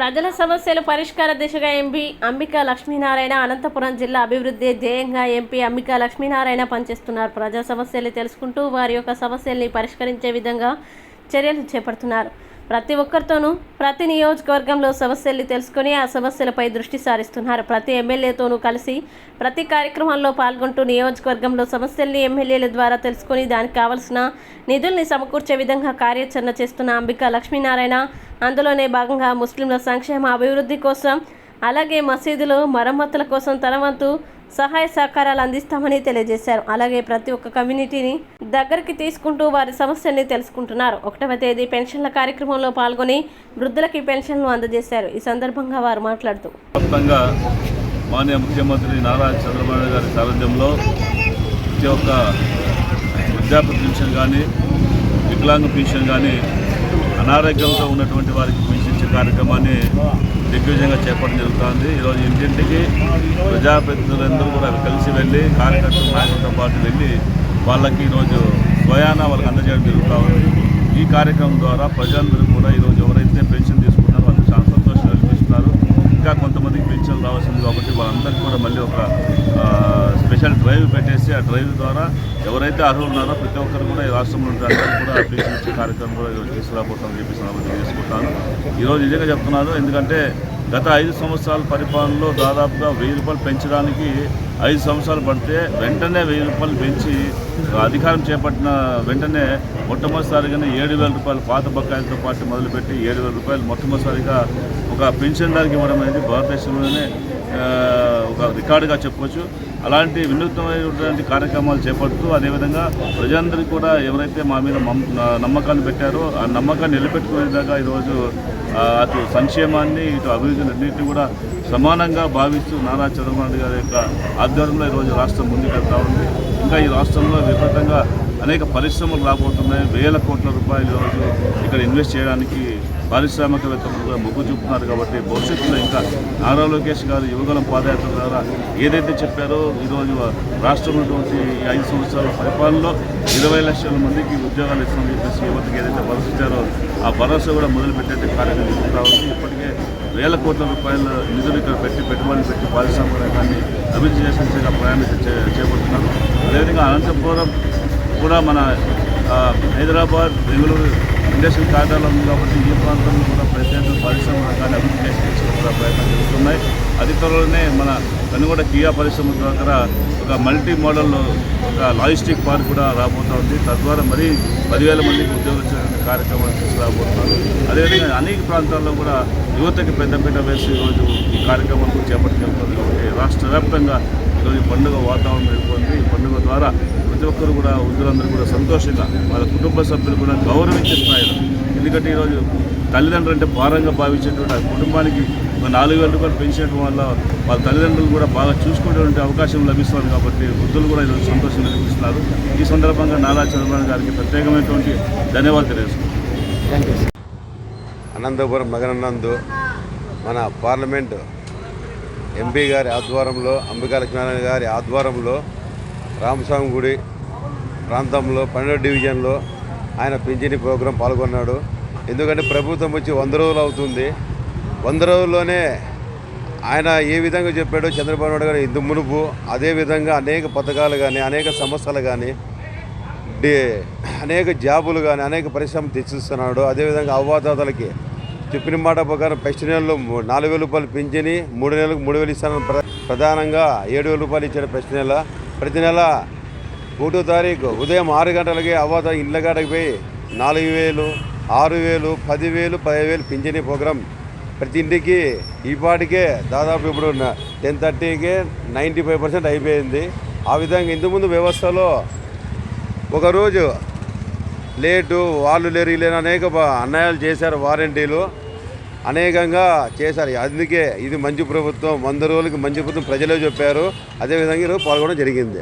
ప్రజల సమస్యలు పరిష్కార దిశగా ఎంపీ అంబికా లక్ష్మీనారాయణ అనంతపురం జిల్లా అభివృద్ధి ధ్యేయంగా ఎంపీ అంబికా లక్ష్మీనారాయణ పనిచేస్తున్నారు. ప్రజా సమస్యలు తెలుసుకుంటూ వారి యొక్క సమస్యల్ని పరిష్కరించే విధంగా చర్యలు చేపడుతున్నారు. ప్రతి ఒక్కరితోనూ ప్రతి నియోజకవర్గంలో సమస్యల్ని తెలుసుకొని ఆ సమస్యలపై దృష్టి సారిస్తున్నారు. ప్రతి ఎమ్మెల్యేతోనూ కలిసి ప్రతి కార్యక్రమాల్లో పాల్గొంటూ నియోజకవర్గంలో సమస్యల్ని ఎమ్మెల్యేల ద్వారా తెలుసుకొని దానికి కావలసిన నిధుల్ని సమకూర్చే విధంగా కార్యాచరణ చేస్తున్న అంబికా లక్ష్మీనారాయణ అందులోనే భాగంగా ముస్లింల సంక్షేమ అభివృద్ధి కోసం అలాగే మసీదులు మరమ్మతుల కోసం తన వంతు సహాయ సహకారాలు అందిస్తామని తెలియజేశారు. అలాగే ప్రతి ఒక్క కమ్యూనిటీని దగ్గరికి తీసుకుంటూ వారి సమస్యల్ని తెలుసుకుంటున్నారు. ఒకటవ తేదీ పెన్షన్ల కార్యక్రమంలో పాల్గొని వృద్ధులకి పెన్షన్లు అందజేశారు. ఈ సందర్భంగా వారు మాట్లాడుతూ. మొత్తంగా మాన్య ముఖ్యమంత్రి నారా చంద్రబాబు గారి సారథ్యంలో ప్రతి ఒక్క వృద్ధాప్య పెన్షన్ కానీ వికలాంగ పెన్షన్ కానీ అనారోగ్యంతో ఉన్నటువంటి వారికి పెన్షించే కార్యక్రమాన్ని దిగ్విజయంగా చేపట్టడం జరుగుతుంది. ఈరోజు ఇంటింటికి ప్రజాప్రతినిధులందరూ కూడా కలిసి వెళ్ళి కార్యకర్తల నాయకులతో పాటు వెళ్ళి వాళ్ళకి ఈరోజు స్వయాన వాళ్ళకి అందజేయడం జరుగుతూ ఉంది. ఈ కార్యక్రమం ద్వారా ప్రజలందరూ కూడా ఈరోజు ఎవరైతే పెన్షన్ తీసుకుంటారో వాళ్ళకి చాలా సంతోషం అనిపిస్తున్నారు. ఇంకా కొంతమందికి పెన్షన్ రావాల్సింది కాబట్టి వాళ్ళందరికీ కూడా మళ్ళీ ఒక స్పెషల్ డ్రైవ్ పెట్టేసి ఆ డ్రైవ్ ద్వారా ఎవరైతే అర్హులు ఉన్నారో ప్రతి ఒక్కరు కూడా ఈ రాష్ట్రంలో ఉంటే అందరూ కూడా అప్లికేషన్ ఇచ్చే కార్యక్రమం కూడా ఈరోజు తీసుకురాబోతామని చెప్పేసి తెలియజేసుకుంటాను ఈరోజు నిజంగా చెప్తున్నాను ఎందుకంటే గత ఐదు సంవత్సరాల పరిపాలనలో దాదాపుగా వెయ్యి రూపాయలు పెంచడానికి ఐదు సంవత్సరాలు పడితే వెంటనే వెయ్యి రూపాయలు పెంచి అధికారం చేపట్టిన వెంటనే మొట్టమొదటిసారిగానే ఏడు వేల రూపాయలు పాత బకాయిలతో పాటు మొదలుపెట్టి ఏడు వేల రూపాయలు మొట్టమొదటిసారిగా ఒక పెన్షన్దారికి ఇవ్వడం అనేది భారతదేశంలోనే ఒక రికార్డుగా చెప్పవచ్చు అలాంటి వినూత్నమైనటువంటి కార్యక్రమాలు చేపడుతూ అదేవిధంగా ప్రజలందరికీ కూడా ఎవరైతే మా మీద నమ్మకాన్ని పెట్టారో ఆ నమ్మకాన్ని నిలబెట్టుకునేదాకా ఈరోజు అటు సంక్షేమాన్ని ఇటు అభివృద్ధిని కూడా సమానంగా భావిస్తూ నారా చంద్రబాబు గారి యొక్క ఆధ్వర్యంలో ఈరోజు రాష్ట్రం ముందుకెళ్తా ఉంది. ఇంకా ఈ రాష్ట్రంలో విపరీతంగా అనేక పరిశ్రమలు రాబోతున్నాయి. వేల కోట్ల రూపాయలు ఈరోజు ఇక్కడ ఇన్వెస్ట్ చేయడానికి పారిశ్రామికవేత్తలు కూడా మొగ్గు చూపుతున్నారు కాబట్టి భవిష్యత్తులో ఇంకా నారా లోకేష్ గారు యువగలం పాదయాత్ర ద్వారా ఏదైతే చెప్పారో ఈరోజు రాష్ట్రంలో ఉన్నటువంటి ఈ ఐదు సంవత్సరాల పరిపాలనలో ఇరవై లక్షల మందికి ఉద్యోగాలు ఇస్తామని చెప్పేసి యువతకి ఏదైతే భరోసా ఇచ్చారో ఆ భరోసా కూడా మొదలుపెట్టే కార్యక్రమం జరుగుతూ ఉంది. ఇప్పటికే వేల కోట్ల రూపాయల నిధులు ఇక్కడ పెట్టి పెట్టుబడులు పెట్టి పారిశ్రామిక రంగాన్ని అభివృద్ధి చేసే దిశగా ప్రయాణం చే- చేపడుతున్నారు. అదేవిధంగా అనంతపురం కూడా మన హైదరాబాద్ బెంగళూరు ఇండస్ట్రియల్ కారిడార్లో ఉంది కాబట్టి ఈ ప్రాంతంలో కూడా ప్రత్యేక పరిశ్రమ రంగాన్ని అభివృద్ధి చేసే కూడా ప్రయత్నం జరుగుతున్నాయి. అతి త్వరలోనే మన కనుగొండ కియా పరిశ్రమ దగ్గర ఒక మల్టీ మోడల్ ఒక లాజిస్టిక్ పార్క్ కూడా రాబోతూ ఉంది. తద్వారా మరీ పదివేల మందికి ఉద్యోగం కార్యక్రమాలు తీసుకురాబోతున్నారు. అదేవిధంగా అనేక ప్రాంతాల్లో కూడా యువతకి పెద్దపీట వేసి ఈరోజు ఈ కార్యక్రమాలు చేపట్టుకెళ్తుంది కాబట్టి రాష్ట్ర వ్యాప్తంగా ఈరోజు పండుగ వాతావరణం నెలకొంది ఈ పండుగ ద్వారా ప్రతి ఒక్కరు కూడా వృద్ధులందరూ కూడా సంతోషంగా వాళ్ళ కుటుంబ సభ్యులు కూడా గౌరవించే స్థాయిలో. ఎందుకంటే ఈరోజు తల్లిదండ్రులు అంటే భారంగా భావించేటువంటి ఆ కుటుంబానికి నాలుగు వేల రూపాయలు పెంచడం వల్ల వాళ్ళ తల్లిదండ్రులు కూడా బాగా చూసుకునేటువంటి అవకాశం లభిస్తుంది కాబట్టి వృద్ధులు కూడా ఈరోజు సంతోషం లభిస్తున్నారు ఈ సందర్భంగా నారా చంద్రబాబు గారికి ప్రత్యేకమైనటువంటి ధన్యవాదాలు తెలియజేస్తున్నాను. అనంతపురం మగనందు మన పార్లమెంట్ ఎంపీ గారి ఆధ్వర్యంలో అంబికా లక్ష్మీనారాయణ గారి ఆధ్వర్యంలో రామస్వామి గుడి ప్రాంతంలో పన్నెండు డివిజన్లో ఆయన పింఛని ప్రోగ్రాం పాల్గొన్నాడు. ఎందుకంటే ప్రభుత్వం వచ్చి వంద రోజులు అవుతుంది. వంద రోజుల్లోనే ఆయన ఏ విధంగా చెప్పాడో చంద్రబాబు నాయుడు గారు ఇందు మునుపు అదేవిధంగా అనేక పథకాలు కానీ అనేక సమస్యలు కానీ డే అనేక జాబులు కానీ అనేక పరిశ్రమలు తెచ్చిస్తున్నాడు. అదేవిధంగా అవ్వాతాతలకి చెప్పిన మాట ప్రకారం ఫస్ట్ నెలలో నాలుగు వేల రూపాయలు పింఛని మూడు నెలలకు మూడు వేలు ఇస్తానని ప్ర- ప్రధానంగా ఏడు వేల రూపాయలు ఇచ్చాడు ఫస్ట్ నెల. ప్రతి నెల ఒకటో తారీఖు ఉదయం ఆరు గంటలకి అవ్వత ఇళ్ళ గడకి పోయి నాలుగు వేలు ఆరు వేలు పదివేలు పదివేలు పింఛని ప్రోగ్రాం. ప్రతి ఇంటికి ఈపాటికే దాదాపు ఇప్పుడు టెన్ థర్టీకే నైంటీ ఫైవ్ పర్సెంట్ అయిపోయింది. ఆ విధంగా ఇంతకుముందు వ్యవస్థలో ఒకరోజు లేటు వాళ్ళు లేరు లేని అనేక అన్యాయాలు చేశారు వారంటీలు. అనేకంగా చేశారు. అందుకే ఇది మంచి ప్రభుత్వం. వంద రోజులకి మంచి ప్రభుత్వం ప్రజలే చెప్పారు. అదేవిధంగా ఈరోజు పాల్గొనడం జరిగింది.